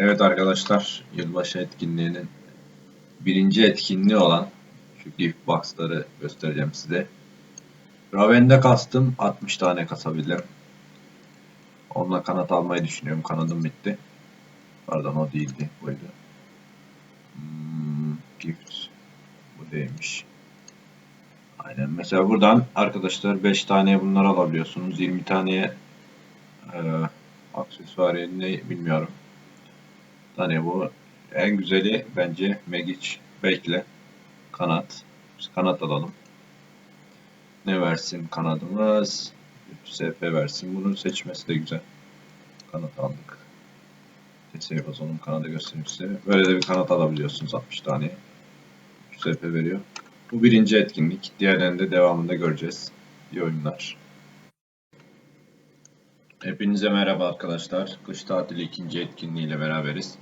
Evet arkadaşlar, yılbaşı etkinliğinin birinci etkinliği olan şu gift box'ları göstereceğim size. Raven'de kastım 60 tane kasabildim. Onunla kanat almayı düşünüyorum. Kanadım bitti. Pardon o değildi. Buydu. Hmm, gift. Bu değilmiş. Aynen. Mesela buradan arkadaşlar 5 taneye bunları alabiliyorsunuz. 20 taneye e, aksesuar ne bilmiyorum. Hani bu en güzeli bence Megic Bekle kanat. Biz kanat alalım. Ne versin kanadımız? SP versin. Bunu seçmesi de güzel. Kanat aldık. Teseye basalım. Kanadı göstereyim size. Böyle de bir kanat alabiliyorsunuz 60 tane. SP veriyor. Bu birinci etkinlik. Diğerlerini de devamında göreceğiz. İyi oyunlar. Hepinize merhaba arkadaşlar. Kış tatili ikinci etkinliğiyle beraberiz.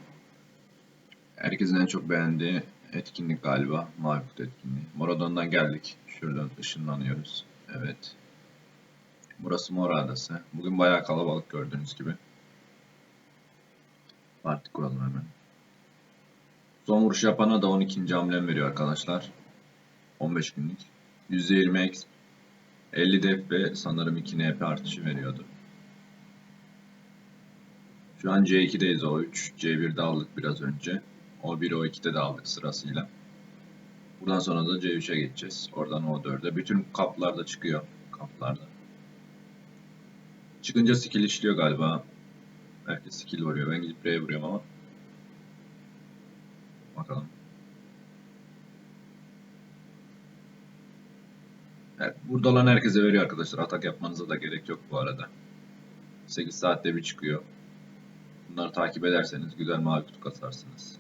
Herkesin en çok beğendiği etkinlik galiba. Mavi Kutu etkinliği. Moradon'dan geldik. Şuradan ışınlanıyoruz. Evet. Burası Mora Adası. Bugün bayağı kalabalık gördüğünüz gibi. Parti kuralım hemen. Son vuruş yapana da 12. hamlem veriyor arkadaşlar. 15 günlük. %20 X. 50 def ve sanırım 2 NP artışı veriyordu. Şu an C2'deyiz O3. C1'de aldık biraz önce. O1 O2'de de aldık sırasıyla. Buradan sonra da C3'e geçeceğiz. Oradan O4'e. Bütün kaplarda çıkıyor. Kaplarda. Çıkınca skill işliyor galiba. Herkes skill vuruyor. Ben gidip R'ye vuruyorum ama. Bakalım. Evet, burada olan herkese veriyor arkadaşlar. Atak yapmanıza da gerek yok bu arada. 8 saatte bir çıkıyor. Bunları takip ederseniz güzel mavi kutu kasarsınız.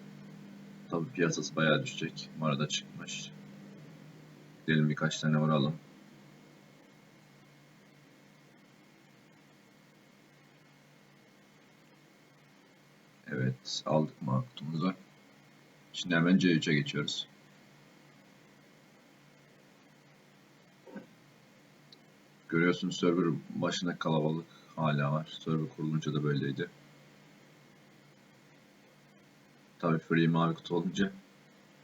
Tabii piyasası bayağı düşecek. Bu arada çıkmış. Gidelim birkaç tane vuralım. Evet aldık mavi kutumuzu. Şimdi hemen C3'e geçiyoruz. Görüyorsunuz server başında kalabalık hala var. Server kurulunca da böyleydi. Tabii free mavi kutu olunca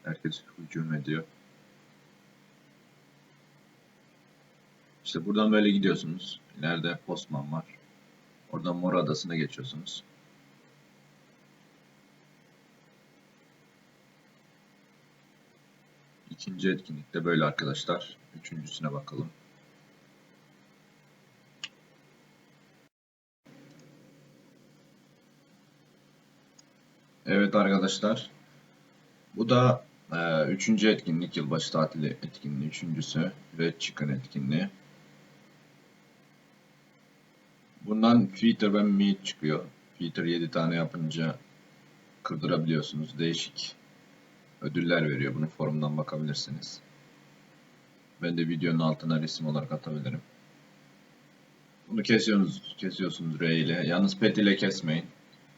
herkes hücum ediyor. İşte buradan böyle gidiyorsunuz. İleride postman var. Oradan Mor Adası'na geçiyorsunuz. İkinci etkinlikte böyle arkadaşlar. Üçüncüsüne bakalım. Evet arkadaşlar. Bu da e, üçüncü etkinlik. Yılbaşı tatili etkinliği. Üçüncüsü. Red Chicken etkinliği. Bundan Feeder ve Meat çıkıyor. Feeder 7 tane yapınca kırdırabiliyorsunuz. Değişik ödüller veriyor. Bunu forumdan bakabilirsiniz. Ben de videonun altına resim olarak atabilirim. Bunu kesiyorsunuz, kesiyorsunuz R ile. Yalnız pet ile kesmeyin.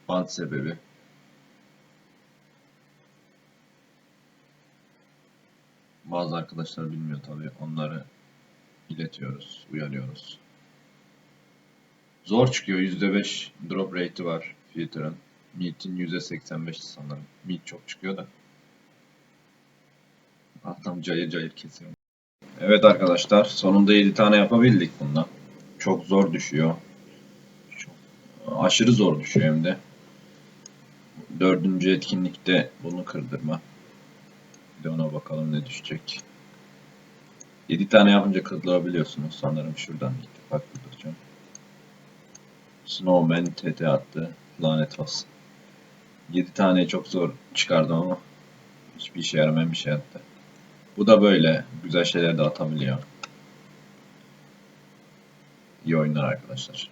Bant sebebi. Bazı arkadaşlar bilmiyor tabii. Onları iletiyoruz, uyarıyoruz. Zor çıkıyor. %5 drop rate'i var filtre'ın. Meat'in %85 sanırım. Meat çok çıkıyor da. Adam cayır cayır kesiyor. Evet arkadaşlar sonunda 7 tane yapabildik bundan. Çok zor düşüyor. Çok, aşırı zor düşüyor hem de. Dördüncü etkinlikte bunu kırdırma. Bir de ona bakalım ne düşecek. 7 tane yapınca kırdırabiliyorsunuz. Sanırım şuradan ittifak kırdıracağım. Snowman TT attı. Lanet olsun. 7 tane çok zor çıkardım ama hiçbir işe yaramayan bir şey attı. Bu da böyle. Güzel şeyler de atabiliyor. İyi oyunlar arkadaşlar.